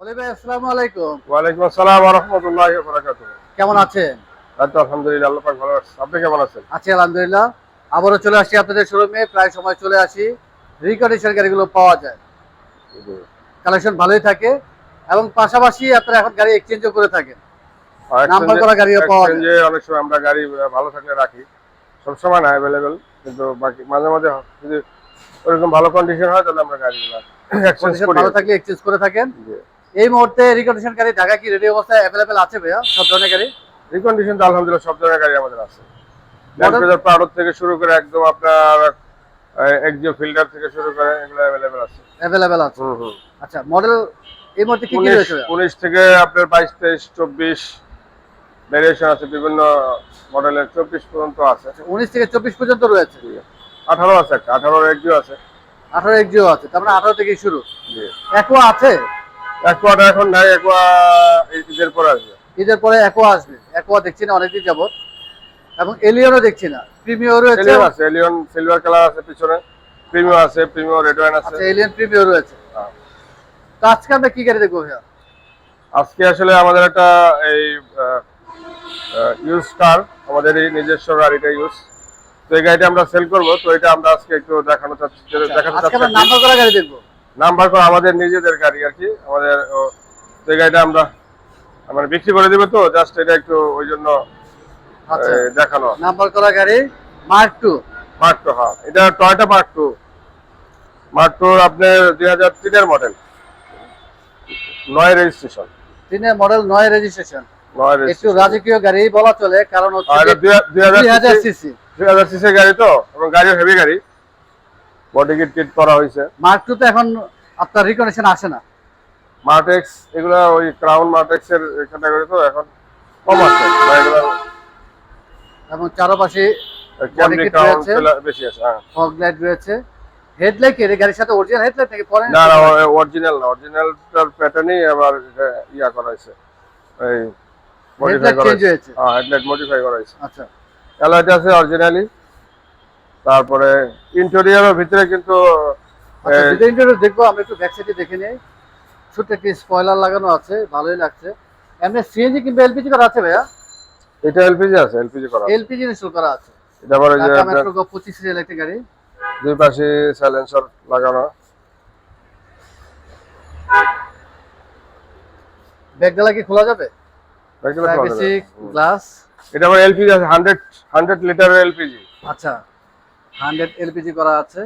ভাই আসসালামু আলাইকুম। ওয়ালাইকুম আসসালাম ওয়া রাহমাতুল্লাহি ওয়া বারাকাতুহু। কেমন আছেন? আলহামদুলিল্লাহ আল্লাহ পাক ভালো আছে আপনি কেমন আছেন? আছি আলহামদুলিল্লাহ। আবারও চলে আসছি আপনাদের শোরুমে প্রায় সময় চলে আসি। রিকন্ডিশন গাড়িগুলো পাওয়া যায়। কালেকশন ভালোই থাকে। এবং পাশাপাশি আপনারা এখন গাড়ি এক্সচেঞ্জও করে থাকেন। নাম্বার করা গাড়িও পাওয়া যায়। অনেক সময় আমরা গাড়ি ভালো থাকলে রাখি। সব সময় না অ্যাভেলেবেল কিন্তু বাকি মাঝে মাঝে যদি ওরকম ভালো কন্ডিশন হয় তাহলে আমরা গাড়িগুলো ভালো থাকলে এক্সচেঞ্জ করে থাকেন। এই মুহূর্তে রিকন্ডিশন গাড়ি ঢাকা কি রেডি অবস্থায় অ্যাভেলেবেল আছে ভাইয়া? সব ধরনের গাড়ি? রিকন্ডিশন তো আলহামদুলিল্লাহ সব ধরনের গাড়ি আমাদের আছে। Model? ল্যান্ড প্রাউড থেকে শুরু করে একদম আপনার এক্সিও ফিল্টার থেকে শুরু করে এগুলো অ্যাভেলেবেল আছে। অ্যাভেলেবেল আছে। হুম হুম। আচ্ছা মডেল এই মুহূর্তে কি কি রয়েছে ভাইয়া? উনিশ থেকে আপনার বাইশ তেইশ চব্বিশ ভ্যারিয়েশন আছে বিভিন্ন মডেলের চব্বিশ পর্যন্ত আছে। উনিশ থেকে চব্বিশ পর্যন্ত রয়েছে? আঠারো আছে একটা আঠারোর একজিও আছে। আঠারো এক্সিও আছে তার মানে আঠারো থেকে শুরু। জি। একোয়া আছে? একোয়াটা এখন নাই একোয়া ঈদের পরে আসবে। ঈদের পরে একোয়া আসবে। একোয়া দেখছি না অনেকদিন যাবত। এবং এলিয়নও দেখছি না। প্রিমিও রয়েছে। আছে এলিয়ন সিলভার কালার আছে পিছনে। প্রিমিও আছে প্রিমিও রেড ওয়াইন আছে। আচ্ছা এলিয়ন রয়েছে। হ্যাঁ। তো আজকে আমরা কি গাড়ি দেখব ভাইয়া? আজকে আসলে আমাদের একটা এই ইউজ কার আমাদের এই নিজস্ব গাড়িটা ইউজ তো এই গাড়িটা আমরা সেল করব তো এটা আমরা আজকে একটু দেখানো চাচ্ছি দেখাতে চাচ্ছি। নাম্বার করা গাড়ি দেখব। নাম্বার করা আমাদের নিজেদের গাড়ি আর কি। আমাদের এই গাড়িটা আমরা মানে বিক্রি করে দেবে তো জাস্ট এটা একটু ওই জন্য আচ্ছা। দেখানো। নাম্বার করা গাড়ি মার্ক টু মার্ক টু হ্যাঁ। এটা Toyota Mark two Mark two আপনার দুই হাজার তিনের মডেল নয় রেজিস্ট্রেশন তিনের মডেল নয় রেজিস্ট্রেশন নয় একটু রাজকীয় গাড়ি বলা চলে কারণ হচ্ছে দুই হাজার সিসি। দুই হাজার সিসির গাড়ি তো এবং গাড়িও হেভি গাড়ি। বডি কিট করা হয়েছে। মার্ক টু তো এখন আপনার রিকনেকশন আসে না। মার্টেক্স এগুলা ওই ক্রাউন মার্টেক্স এর ক্যাটাগরি তো এখন কম আছে এবং চারপাশে। বেশি আছে হ্যাঁ। ফগ লাইট রয়েছে। হেডলাইট এর গাড়ির সাথে অরিজিনাল হেডলাইট নাকি পরে না না অরিজিনাল না। অরিজিনালটার প্যাটার্নই আবার ইয়া করা হয়েছে। এই মডিফাই হেডলাইট করা হয়েছে। হয়েছে। হ্যাঁ হেডলাইট মডিফাই করা হয়েছে। আচ্ছা। অ্যালয়েট আছে অরিজিনালি তারপরে ইন্টেরিয়রের ভিতরে কিন্তু আচ্ছা ভিডিও ইন্টারভিউ দেখব আমরা একটু ব্যাক সাইডে দেখে নেই। ছোট্ট একটি স্পয়লার লাগানো আছে ভালোই লাগছে। এমনি সিএনজি কিংবা এলপিজি করা আছে ভাইয়া? এটা এলপিজি আছে এলপিজি করা এলপিজি ইনস্টল করা আছে। এটা আবার ওই যে মেট্রো গো পঁচিশ সিরিয়াল একটি গাড়ি। দুই পাশে সাইলেন্সার লাগানো। ব্যাগডালা কি খোলা যাবে? পাচ্ছেন প্রাইভেসি আপনারা? গ্লাস এটা আবার এলপিজি আছে হান্ড্রেড হান্ড্রেড লিটার এলপিজি আচ্ছা। হান্ড্রেড এলপিজি করা আছে।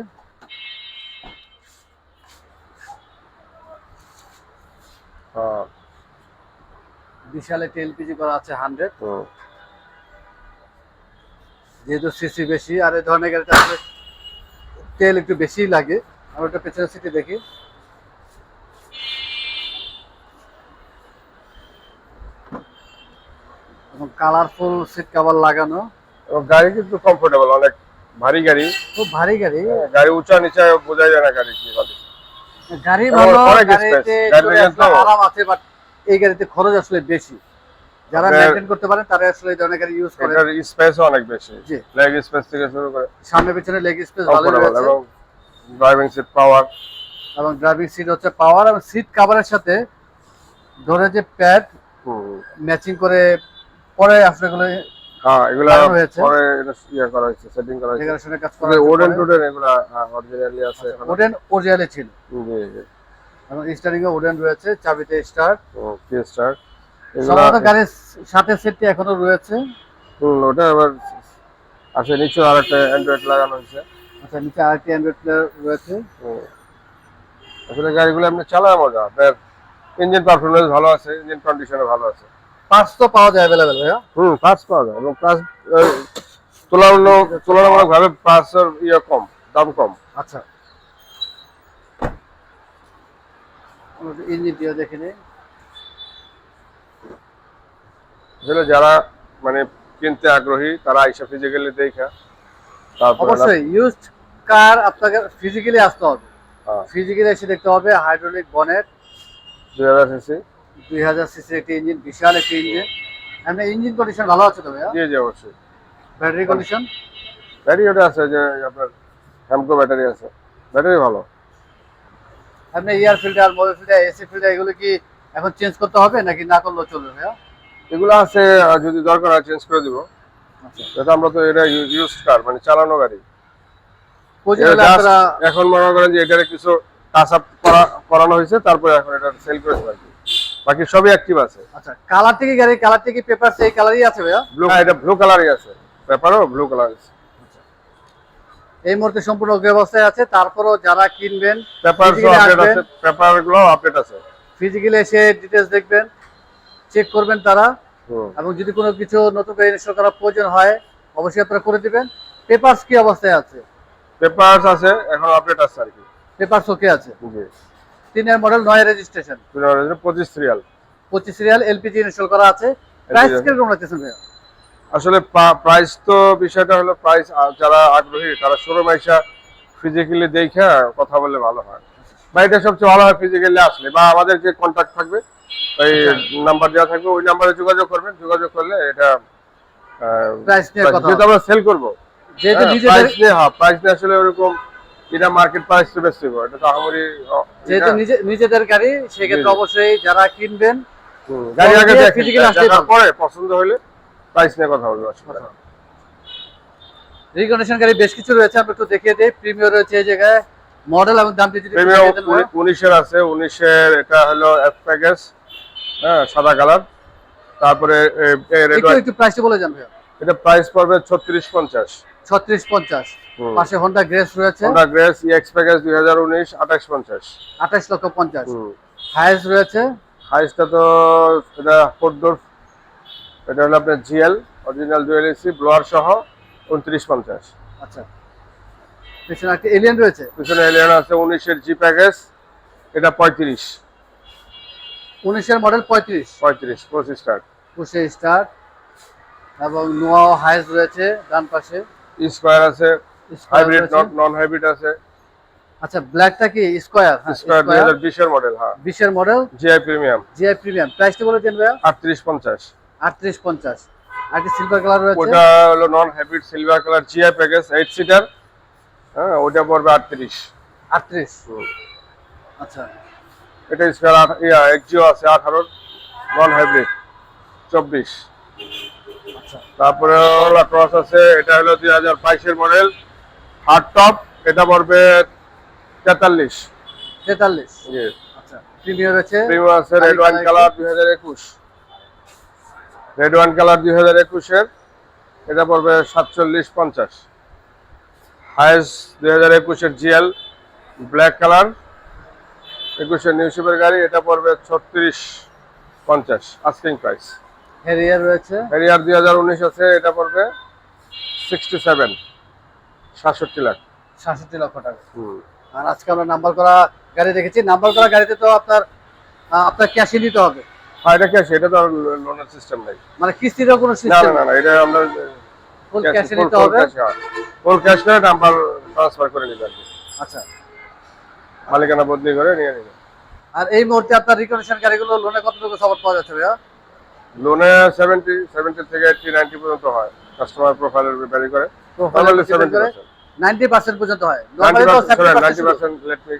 বিশাল একটি এলপিজি করা আছে হান্ড্রেড। যেহেতু সিসি বেশি আর এই ধরনের গাড়িটা তেল একটু বেশি লাগে। আমরা একটা পেছনের সিটে দেখি। কালারফুল সিট কভার লাগানো। এবং গাড়ি কিন্তু কমফোর্টেবল অনেক ভারী গাড়ি। খুব ভারী গাড়ি। গাড়ি উঁচা নিচে বোঝা যায় না গাড়ি কি হবে গাড়ি ভালো গাড়িতে আরাম আছে বাট এই গাড়িতে খরচ আসলে বেশি। যারা আপনার- করতে পারেন তারা আসলে এই ধরনের গাড়ি ইউজ করে। এটার স্পেসও অনেক বেশি। লেগ স্পেস থেকে শুরু করে। সামনে পিছনে লেগ স্পেস ভালো রয়েছে। এবং ড্রাইভিং সিট পাওয়ার এবং ড্রাইভিং সিট হচ্ছে পাওয়ার এবং সিট কভারের সাথে ধরে যে প্যাড ম্যাচিং করে পরে আসলে হ্যাঁ এগুলা লাগানো পরে এটা ইয়ে করা হয়েছে সেটিং করা হয়েছে। ডেকোরেশনের কাজ করা ওডেন টোডেন এগুলা অরিজিনালি আছে ওডেন অরিজিনালে ছিল। জি জি। এবং স্টারিং এ ওডেন রয়েছে চাবিতে স্টার কি স্টার সাধারণত গাড়ির সাথে সেটটি এখনও রয়েছে। হুম ওটা আবার আছে নিচে অ্যান্ড্রয়েড লাগানো হয়েছে। আচ্ছা নিচে আরেকটি অ্যান্ড্রয়েড রয়েছে। আসলে গাড়িগুলো আপনি চালায় মজা আপনার ইঞ্জিন পারফরমেন্স ভালো আছে ইঞ্জিন কন্ডিশনে ভালো আছে। পার্টস তো পাওয়া যায় ভাইয়া। হুম পাঁচ পাওয়া যায়। এবং পাঁচ তুলনামূলক ইয়ে কম দাম কম। আচ্ছা। ইঞ্জিনটিও দেখে নিই আসলে যারা মানে কিনতে আগ্রহী তারা আইসা ফিজিক্যালি দেখা। তারপরে অবশ্যই ইউজড কার আপনাকে ফিজিক্যালি আসতে হবে। ফিজিক্যালি এসে দেখতে হবে হাইড্রোলিক বনেট দুই হাজার সিসি দুই হাজার সিসির একটি ইঞ্জিন বিশাল একটি ইঞ্জিন। এমনি ইঞ্জিন কন্ডিশন ভালো আছে তো ভাইয়া? জি জি অবশ্যই। ব্যাটারি কন্ডিশন ব্যাটারি ওটা আছে যে আপনার হ্যামকো ব্যাটারি আছে। ব্যাটারি ভালো। এমনি air filter mobile filter AC filter এগুলো কি এখন চেঞ্জ করতে হবে নাকি না করলেও চলবে ভাইয়া? এগুলো আছে যদি দরকার হয় চেঞ্জ করে দিব। আচ্ছা। আমরা তো এটা ইউজ কার মানে চালানো গাড়ি। এখন মনে করেন যে এটারে কিছু টাচ আপ করা করানো হয়েছে তারপরে এখন এটা সেল করেছে আর কি বাকি সবই অ্যাক্টিভ আছে। আচ্ছা কালার থেকে গাড়ি কালার থেকে পেপার এই কালারই আছে ভাইয়া? ব্লু এটা ব্লু কালারই আছে। পেপারও ব্লু কালার আছে। এই মুহূর্তে সম্পূর্ণ ওকে অবস্থায় আছে তারপরও যারা কিনবেন পেপার Physically আপডেট আছে পেপারগুলো আপডেট আছে। ফিজিক্যালি এসে ডিটেলস দেখবেন চেক করবেন তারা। এবং যদি কোনো কিছু নতুন করে ইনস্টল করার প্রয়োজন হয় অবশ্যই আপনারা করে দিবেন। পেপারস কি অবস্থায় আছে? পেপারস আছে এখন আপডেট আছে আর কি। পেপারস ওকে আছে? জি। তিনের মডেল নয় রেজিস্ট্রেশন পঁচিশ সিরিয়াল পঁচিশ সিরিয়াল এলপিজি ইনস্টল করা আছে। প্রাইস কীরকম ভাইয়া? আসলে প্রাইস তো বিষয়টা হলো প্রাইস যারা আগ্রহী তারা শোরুম আইসা ফিজিক্যালি দেখে কথা বললে ভালো হয়। বা এটা সবচেয়ে ভালো হয় ফিজিক্যালি আসলে বা আমাদের যে কন্ট্যাক্ট থাকবে ওই নাম্বার দেওয়া থাকবে ওই নাম্বারে যোগাযোগ করবেন যোগাযোগ করলে এটা প্রাইস নিয়ে কথা আমরা সেল করব যেহেতু প্রাইস নিয়ে হ্যাঁ প্রাইস নিয়ে আসলে ওরকম এটা মার্কেট প্রাইস তো বেশি হবে এটা তো যেহেতু নিজে নিজেদের গাড়ি সেক্ষেত্রে। অবশ্যই যারা কিনবেন গাড়ি আগে দেখার পরে পছন্দ হলে প্রাইস নিয়ে কথা বলব রিকন্ডিশন গাড়ি বেশ কিছু রয়েছে আমরা একটু দেখিয়ে দিই। প্রিমিয়ার রয়েছে এই জায়গায় মডেল এবং দামটি যদি। উনিশের আছে উনিশের এটা হলো এফ প্যাকেজ হ্যাঁ সাদা কালার তারপরে একটু প্রাইসটা বলে যান এটা প্রাইস পড়বে ছত্রিশ পঞ্চাশ। ছত্রিশ পঞ্চাশ। পাশে হন্ডা গ্রেস রয়েছে। হন্ডা গ্রেস ইএক্স প্যাকেজ দুই হাজার উনিশ আঠাশ পঞ্চাশ। আঠাশ লক্ষ পঞ্চাশ। হাইস রয়েছে। হাইসটা তো এটা ফোর ডোর এটা হলো আপনার GL original dual AC blower সহ উনত্রিশ পঞ্চাশ। আচ্ছা। পিছনে একটা এলিয়ান রয়েছে। পিছনে এলিয়ান আছে উনিশের জি প্যাকেজ এটা পঁয়ত্রিশ। উনিশের মডেল পঁয়ত্রিশ। পঁয়ত্রিশ পঁচিশ স্টার পুষে স্টার এবং নোয়া হাইস রয়েছে ডান পাশে। স্কোয়ার আছে হাইব্রিড রয়েছে। নন হাইব্রিড আছে। আচ্ছা ব্ল্যাকটা কি স্কোয়ার? হ্যাঁ স্কোয়ার দুই হাজার বিশের মডেল হ্যাঁ। বিশের model GI premium GI premium প্রাইসটা বলে দেন ভাইয়া। আটত্রিশ পঞ্চাশ। আটত্রিশ পঞ্চাশ। আর একটা সিলভার কালার রয়েছে? ওটা হলো non hybrid silver colour GI package eight seater হ্যাঁ ওটা পড়বে আটত্রিশ। আটত্রিশ? আচ্ছা। এটা স্কোয়ার আট ইয়া এক্সিও আছে আঠারো নন হাইব্রিড চব্বিশ। আচ্ছা তারপরে ওলা ক্রস আছে এটা হলো দুই হাজার বাইশের মডেল হার্ড টপ এটা পড়বে তেতাল্লিশ। তেতাল্লিশ? জি আচ্ছা। প্রিমিয়ার রয়েছে প্রিমিয়াম আছে রেড ওয়াইন কালার দুই হাজার একুশ। রেড ওয়াইন কালার দুই হাজার একুশের এটা পড়বে সাতচল্লিশ পঞ্চাশ। হায়েস দুই হাজার একুশের জিএল ব্ল্যাক কালার একুশের নিউশিপের গাড়ি এটা পড়বে ছত্রিশ পঞ্চাশ আস্কিং প্রাইস হেরিয়ার রয়েছে। হ্যারিয়ার দুই হাজার উনিশ আছে এটা পড়বে সিক্সটি সেভেন সাতষট্টি লাখ। সাতষট্টি লক্ষ টাকা। আর আজকে আমরা নাম্বার করা গাড়ি দেখেছি। নাম্বার করা গাড়িতে তো আপনার আপনার ক্যাশে নিতে হবে। হ্যাঁ এটা কি আছে এটা তো লোনের সিস্টেম নাই। মানে কিস্তিরও কোনো সিস্টেম না না না এটা আমরা ফুল ক্যাশে নিতে হবে। Full cash করে নাম্বার ট্রান্সফার করে আর কি। আচ্ছা। মালিকানা বদলি করে নিয়ে নিবে। আর এই মুহূর্তে আপনার রিকন্ডিশন গাড়িগুলো লোনে কতটুকু সাপোর্ট পাওয়া যাচ্ছে ভাইয়া? লোনে সেভেন্টি সেভেন্টি থেকে এইটটি নাইনটি পর্যন্ত হয়। কাস্টমার প্রোফাইলের ব্যাপারি করে। প্রোফাইল তাহলে সেভেন্টি নাইনটি পার্সেন্ট পর্যন্ত হয়। নাইনটি পার্সেন্ট নাইনটি 70% শুরু। পার্সেন্ট লেট মি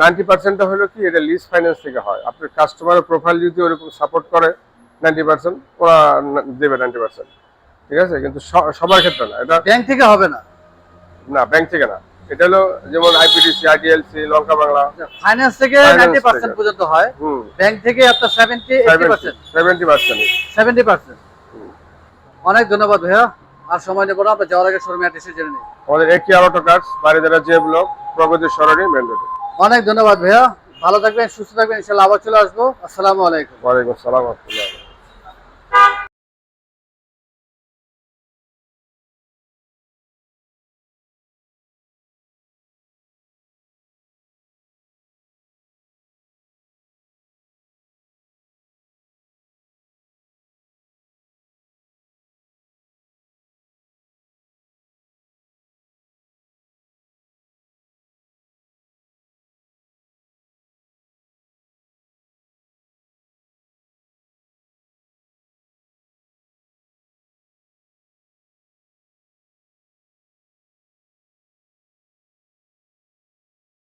নাইনটি পার্সেন্টটা হলো কি এটা লিজ ফাইন্যান্স থেকে হয়। আপনার কাস্টমারের প্রোফাইল যদি ওরকম সাপোর্ট করে নাইনটি পার্সেন্ট ওরা দেবে নাইনটি পার্সেন্ট ঠিক আছে? কিন্তু সবার ক্ষেত্রে না। এটা ব্যাংক থেকে হবে না। না ব্যাংক থেকে না। এটা হলো যেমন আইপিডিসি লঙ্কা বাংলা। ফাইন্যান্স থেকে পার্সেন্ট থেকে। পর্যন্ত হয়। ব্যাংক থেকে আপনার seventy eighty percent seventy percent seventy percent অনেক ধন্যবাদ ভাইয়া। আর সময় নেব না আমরা যাওয়ার আগে শোরুমে জেনে নিই। আমাদের একটি আলোটো কার্স বাড়িদারা যে ব্লক প্রগতি সরণি মেন রোডে অনেক ধন্যবাদ ভাইয়া। ভালো থাকবেন সুস্থ থাকবেন ইনশাল্লাহ আবার চলে আসব। আসসালামু আলাইকুম। ওয়ালাইকুম আসসালাম রহমতুল্লাহ।